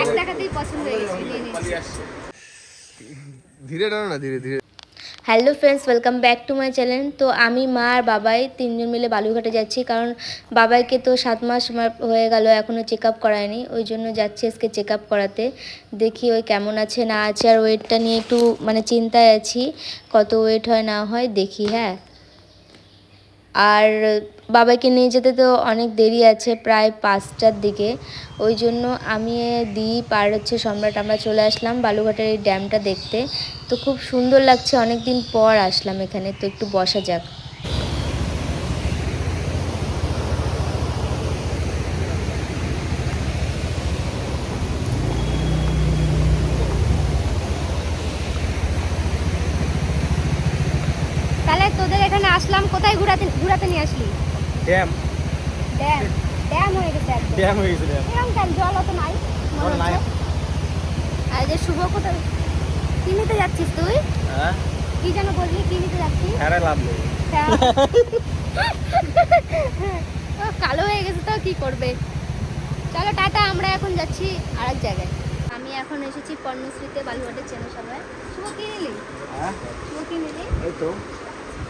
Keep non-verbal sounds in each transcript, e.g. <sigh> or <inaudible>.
এক টাকাতেই পছন্দ হয়ে গেছে ধীরে টানো না ধীরে ধীরে। Hello friends welcome back to my channel. তো আমি মা আর বাবাই তিনজন মিলে বালুঘাটে যাচ্ছি কারণ বাবাইকে তো সাত মাস হয়ে গেল এখনও চেক আপ করায়নি। ওই জন্য যাচ্ছি আজকে চেক আপ করাতে দেখি ওই কেমন আছে না আছে আর ওয়েটটা নিয়ে একটু মানে চিন্তায় আছি কত ওয়েট হয় না হয় দেখি হ্যাঁ। আর বাবাকে নিয়ে যেতে তো অনেক দেরি আছে প্রায় পাঁচটার দিকে। ওই জন্য আমি দিই পার হচ্ছে সম্রাট আমরা চলে আসলাম বালুঘাটের এই ড্যামটা দেখতে। তো খুব সুন্দর লাগছে অনেক দিন পর আসলাম এখানে, তো একটু বসা যাক তাহলে তোদের এখানে আসলাম কোথায় ঘুরাতে ঘুরাতে নিয়ে আসলি? ড্যাম। ড্যাম। ড্যাম হয়ে গেছে ড্যাম হয়ে গেছে ড্যাম। এরকম কেন? জল অত নাই। আর যে শুভ কোথায় কি নিতে যাচ্ছিস তুই? হ্যাঁ? কি যেন বললি কি নিতে যাচ্ছিস? হ্যাঁ লাভ নেই। হ্যাঁ। ও, কালো হয়ে গেছে তো কি করবে? চলো টাটা আমরা এখন যাচ্ছি আর এক জায়গায়। আমি এখন এসেছি পর্ণশ্রীতে বালুঘাটের চেনে সবাই শুভ কি নিলি? হ্যাঁ? শুভ কি নিলি? এই তো।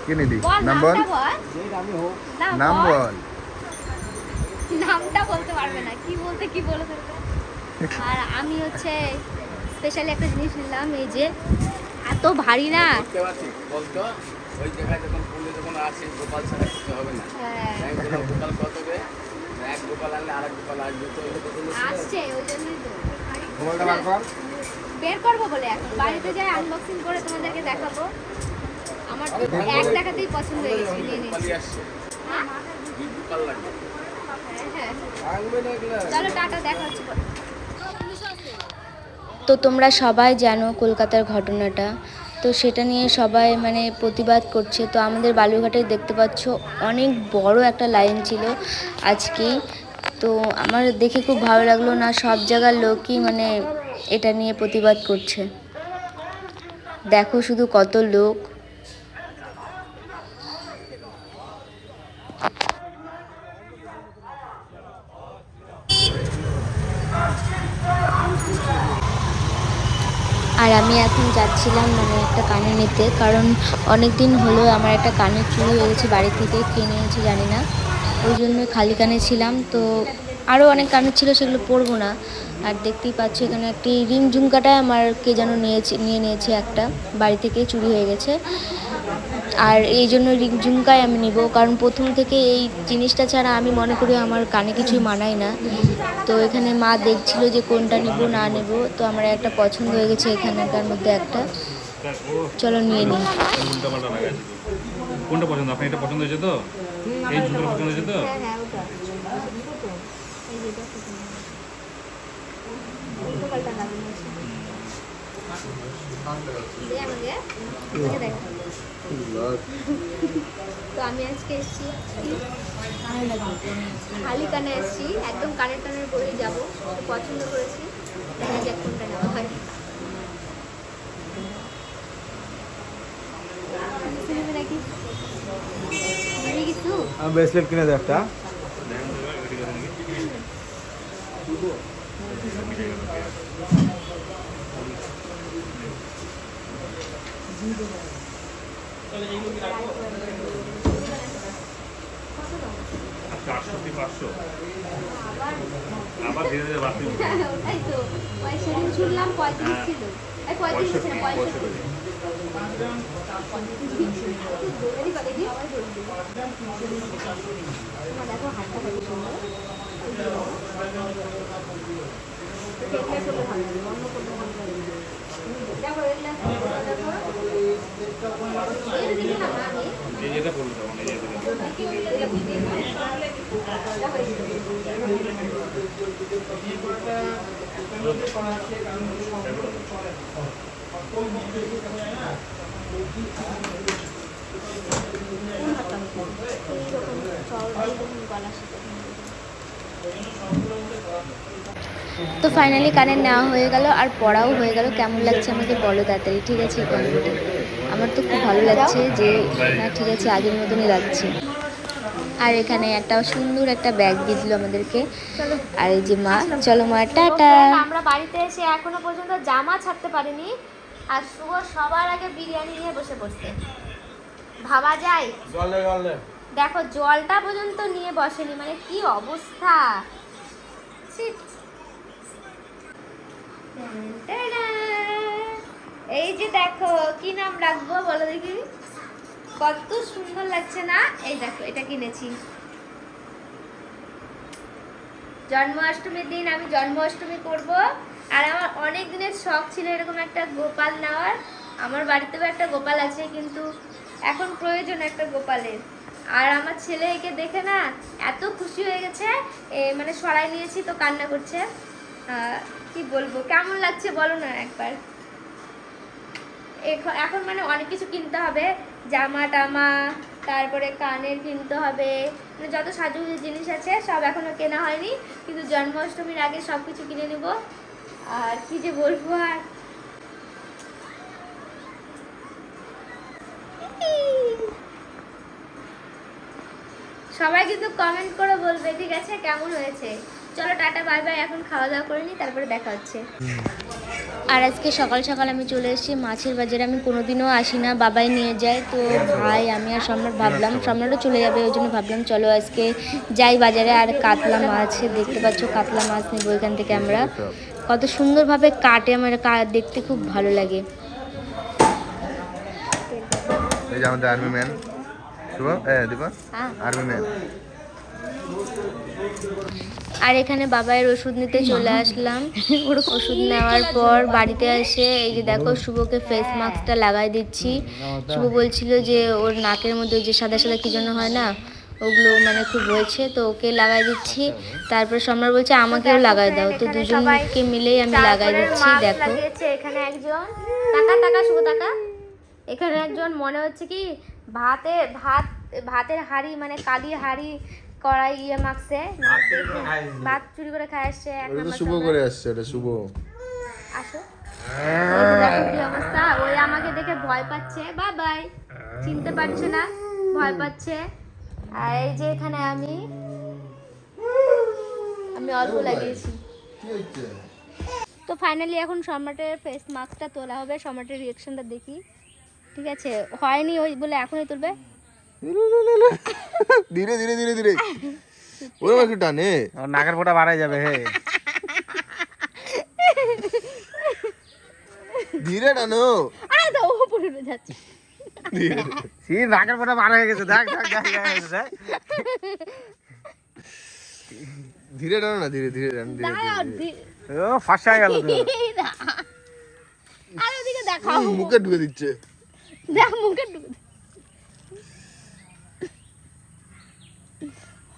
কি নিলি নাম বল। নামটা নাম বল। বলতে পারবে না। কি বলতে কি বলে ফেলবে? আর আমি হচ্ছে স্পেশালি একটা জিনিস নিলাম এই যে এত ভারী না। বলতো ওই জায়গায় যখন পুলে যখন আসে গোপাল ছাড়া কিছু হবে না। হ্যাঁ, আমি বললাম, গোপাল কত এক গোপাল আনলে আর এক গোপাল আসবে তো এটা তো। কোনো আসছে ওই জন্যই তো। মোবাইলটা বার কর। বের করব বলে এখন। বাড়িতে যাই আনবক্সিং করে তোমাদেরকে দেখাবো। আমার তো এক টাকাতেই পছন্দ হয়ে গেছে নিয়ে নিয়েছি। হ্যাঁ? হ্যাঁ, হ্যাঁ। চলো টাটা দেখা হচ্ছে তো তোমরা সবাই জানো কলকাতার ঘটনাটা। তো সেটা নিয়ে সবাই মানে প্রতিবাদ করছে। তো আমাদের বালুরঘাটে দেখতে পাচ্ছ অনেক বড় একটা লাইন ছিল আজকেই। তো আমার দেখে খুব ভালো লাগল না সব জায়গার লোকই মানে এটা নিয়ে প্রতিবাদ করছে। দেখো শুধু কত লোক। আর আমি এখন যাচ্ছিলাম মানে একটা কানে নিতে, কারণ অনেক দিন হলো আমার একটা কানের চুরি হয়ে গেছে, বাড়ি থেকে কিনে এনেছি জানি না। ওই জন্য খালি কানে ছিলাম, তো আরও অনেক কানের ছিল সেগুলো পরবো না। আর দেখতেই পাচ্ছি এখানে একটি রিং ঝুমকাটা আমার কে যেন নিয়েছে নিয়ে নিয়েছে একটা। বাড়ি থেকে চুরি হয়ে গেছে। আর এই জন্য রিং ঝুমকাই আমি নিব। কারণ প্রথম থেকে এই জিনিসটা ছাড়া আমি মনে করি আমার কানে কিছুই মানায় না। তো এখানে মা দেখছিল যে কোনটা নিব না নেব। তো আমার একটা পছন্দ হয়ে গেছে এখানকার মধ্যে একটা। চলো নিয়ে নিই। কোনটা পছন্দ? আপনার এটা পছন্দ হয়েছে তো? এই ঝুঁকটা পছন্দ হয়েছে তো? তো আমি আজকে এসেছি খালি কানে এসেছি একদম কানের টানের বলে যাব পছন্দ করেছি দেখা যাক কোনটা নেওয়া হয়। ব্রেসলেট কিনে দে একটা। চারশো কি পাঁচশো? আবার ধীরে ধীরে বাড়তে ওটাই তো। সেদিন শুনলাম পঁয়ত্রিশ ছিল। এই পঁয়ত্রিশ ছিল তোমার <laughs> দেখো হাতটা কত সুন্দর। দেখলে ভালো লাগে অন্য কোনো ভালো লাগে না। দেখো এগুলা দেখো এই দিকে না আমি এই যেটা বলল তখন এই যেটা তো ফাইনালি কানের নেওয়া হয়ে গেল, আর পড়াও হয়ে গেল। কেমন লাগছে আমাকে বলো তাড়াতাড়ি, ঠিক আছে? কমেন্টে আমার তো খুব ভালো লাগছে যে না ঠিক আছে আগের মতনই লাগছে। আর এখানে একটা সুন্দর একটা ব্যাগ দিয়ে দিল আমাদেরকে। আর এই যে মা চলো মা টাটা। আমরা বাড়িতে এসে এখনও পর্যন্ত জামা ছাড়তে পারিনি। আর শুভ সবার আগে বিরিয়ানি নিয়ে বসে পড়ছে। ভাবা যায়? জলে জলে দেখো জলটা পর্যন্ত নিয়ে বসেনি মানে কি অবস্থা। টাটা। এই যে দেখো, কি নাম রাখব বলো দেখি? কত সুন্দর লাগছে না? এই দেখো, এটা কিনেছি। জন্মাষ্টমীর দিন আমি জন্মাষ্টমী করব। আর আমার অনেক দিনের শখ ছিল এরকম একটা গোপাল নেওয়ার। আমার বাড়িতেও একটা গোপাল আছে, কিন্তু এখন প্রয়োজন একটা গোপালের। আর আমার ছেলে একে দেখে না এত খুশি হয়ে গেছে মানে সরাই নিয়েছি, তো কান্না করছে। কি বলব? কেমন লাগছে বলো না একবার? এখন মানে অনেক কিছু কিনতে হবে। জামা টামা, তারপরে কানের কিনতে হবে। মানে যত সাজুগুজু জিনিস আছে, সব এখনও কেনা হয়নি। কিন্তু জন্মাষ্টমীর আগে সব কিছু কিনে নেব। আর কি যে বলব আর? সবাই কিন্তু কমেন্ট করে বলবে, ঠিক আছে, কেমন হয়েছে? চলো টাটা, বাই বাই, এখন খাওয়া দাওয়া করে নিই তারপরে দেখা হচ্ছে। আর আজকে সকাল সকাল আমি চলে এসেছি মাছের বাজারে। আমি কোনোদিনও আসি না বাবাই নিয়ে যায়। তো ভাই আমি আর সম্রাট ভাবলাম সম্রাটও চলে যাবে ওই জন্য ভাবলাম চলো আজকে যাই বাজারে। আর কাতলা মাছ দেখতে পাচ্ছ কাতলা মাছ নেব এখান থেকে আমরা। কত সুন্দরভাবে কাটে আমার দেখতে খুব ভালো লাগে। এই যে আমাদের army man Shubho? Dipa? Army man আর এখানে বাবাইয়ের ওষুধ নিতে চলে আসলাম। ওষুধ নেওয়ার পর বাড়িতে এসে এই যে দেখো শুভকে ফেস মাস্কটা লাগাই দিচ্ছি। শুভ বলছিল যে ওর নাকের মধ্যে যে সাদা সাদা কি জন্য হয় না, ওগুলো মানে খুব হয়েছে তো ওকে লাগাই দিচ্ছি। তারপর সম্রাট বলছে, আমাকেও লাগাই দাও। তো দুজনকে মিলেই আমি লাগাই দিচ্ছি, দেখো। এখানে একজন। টাকা টাকা, শুভ টাকা। এখানে একজন, মনে হচ্ছে কি, ভাতে, ভাত, ভাতের হাড়ি মানে কালি হাড়ি কড়াই ইয়ে মাখছে ভাত চুরি করে খায় আসছে এক ওটা তো শুভ করে আসছে এটা শুভ। আসো। অবস্থা ওই আমাকে দেখে ভয় পাচ্ছে বাই বাই চিনতে পারছে না? ভয় পাচ্ছে। আর এই যে এখানে আমি আমি অল্প লাগিয়েছি। তো ফাইনালি এখন সম্রাটের ফেস মাস্কটা তোলা হবে সম্রাটের রিয়েকশনটা দেখি। ঠিক আছে হয়নি ওই বলে এখনই তুলবে। ধীরে ধীরে ধীরে ধীরে ওরকম একটু টানে আর নাকের ফোটা বাড়াই যাবে হে ধীরে টানো আরে তো ও পুরো যাচ্ছে সি নাকের ফোটা বার হয়ে গেছে দেখ দেখ দেখ দেখ, ধীরে টানো না ধীরে ধীরে টানো ধীরে ধীরে ও ফাঁসা হয়ে গেল তো। আর ওদিকে দেখাও মুখে ঢুকে দিচ্ছে দেখ মুখে ঢুকে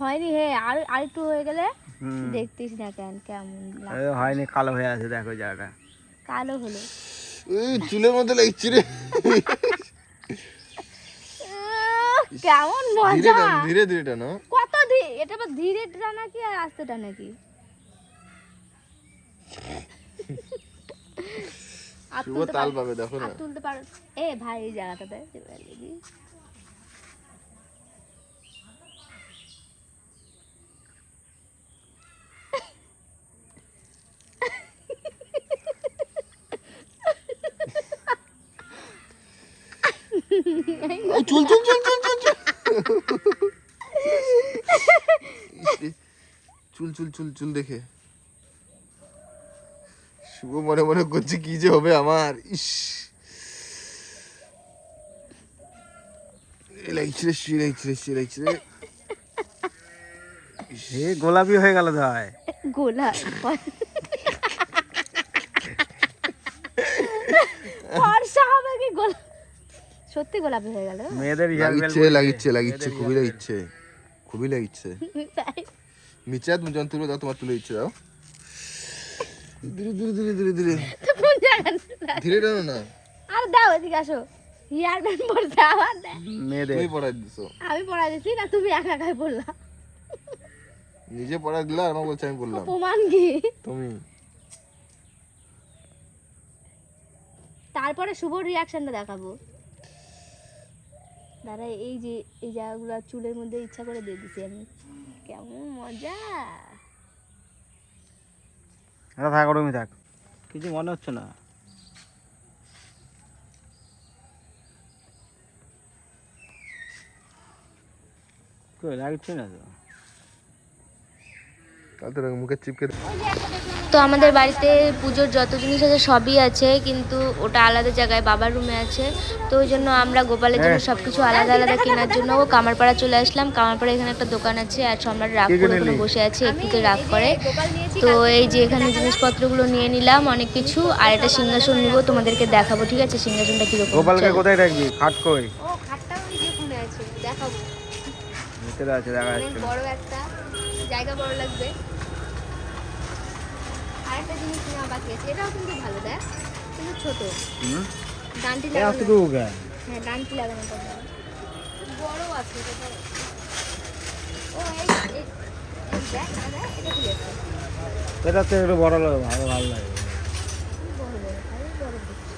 হয়নি হে আর আর একটু হয়ে গেলে দেখতিস না কেন কেমন লাগে। হয়নি কালো হয়ে আছে দেখো জায়গাটা। কালো হলো। এই চুলের মধ্যে লাগছে রে। কেমন মজা। ধীরে ধীরে টানো কত ধীরে এটা আবার ধীরে টানা কি আর আস্তে টানা কি? আর শুভ তুলতে তাল পাবে দেখো না। তুলতে পারো। এ ভাই এই জায়গাটাতে। চুল চুল চুল চুল চুল চুল চুল চুল চুল চুল দেখে। শুভ মনে মনে করছে কি যে হবে আমার? ইস। লাগছে সে লাগছে রে সে লাগছে রে। গোলাপি হয়ে গেল ভাই গোলা <laughs> ফর্সা হবে কি গোলা সত্যি গোলাপি হয়ে গেল। মেয়েদের লাগিচ্ছে লাগিচ্ছে লাগিচ্ছে খুবই লাগিচ্ছে খুবই লাগিচ্ছে। মিচা তুমি যখন দাও তোমার তুলে দিচ্ছে দাও। ধীরে ধীরে ধীরে ধীরে ধীরে। ধীরে টানো না। আর দাও এদিকে আসো। হেয়ার ব্যান্ড পড়ছে আবার মেয়েদের। তুমি পড়াই দিছো। আমি পড়া দিছি না তুমি একা একাই বললা নিজে পড়াই দিলা আর আমাকে বলছে আমি বললাম প্রমাণ কি? তুমি। তারপরে শুভ রিয়াকশনটা দেখাবো। দাঁড়া এই যে এই জায়গাগুলো চুলের মধ্যে ইচ্ছা করে দিয়ে দিছি। আমি কেমন মজা। এটা থাক ওরমই থাক। কিছু মনে হচ্ছে না। কই লাগছে না তো? তাহলে মুখে চিপকে তো আমাদের বাড়িতে পুজোর যত জিনিস আছে সবই আছে কিন্তু ওটা আলাদা জায়গায় বাবার রুমে আছে। তো ওই জন্য আমরা গোপালের জন্য সব কিছু আলাদা আলাদা কেনার জন্য ও কামারপাড়া চলে আসলাম। কামারপাড়া এখানে একটা দোকান আছে আর সম্রাট রাগ করে ওখানে বসে আছে একটুতে রাগ করে। তো এই যে এখানে জিনিসপত্রগুলো নিয়ে নিলাম অনেক কিছু আর একটা সিংহাসন নিব তোমাদেরকে দেখাবো ঠিক আছে? সিংহাসনটা কীরকম গোপালকে কোথায় রাখবি? খাট কই? ও খাটটা ওই যে ওখানে আছে দেখাবো। ভিতরে আছে দেখা যাচ্ছে। বড় একটা। জায়গা বড় লাগবে। আর একটা জিনিস নেওয়া বাকি আছে। এটাও কিন্তু ভালো দেখ। কিন্তু ছোট। ডানটি লাগানো। হ্যাঁ ডানটি লাগানো বড়। আছে এটা ও এই আছে? তো একটু বড় লাগে ভালো ভালো লাগে বড় বড় আরে বড় দেখছি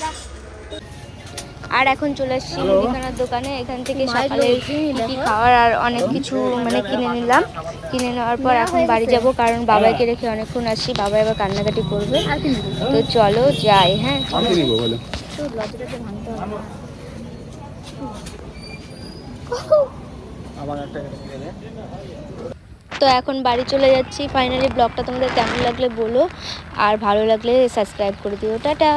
দেখ আর এখন চলে আসছি মুদিখানার দোকানে। এখান থেকে সকালের কি খাওয়ার আর অনেক কিছু মানে কিনে নিলাম। কিনে নেওয়ার পর এখন বাড়ি যাব কারণ বাবাকে রেখে অনেকক্ষণ আসছি। বাবা এবার কান্নাকাটি করবে। তো চলো যাই হ্যাঁ একটা তো এখন বাড়ি চলে যাচ্ছি। ফাইনালি ব্লগটা তোমাদের কেমন লাগলে বলো। আর ভালো লাগলে সাবস্ক্রাইব করে দিও। টাটা।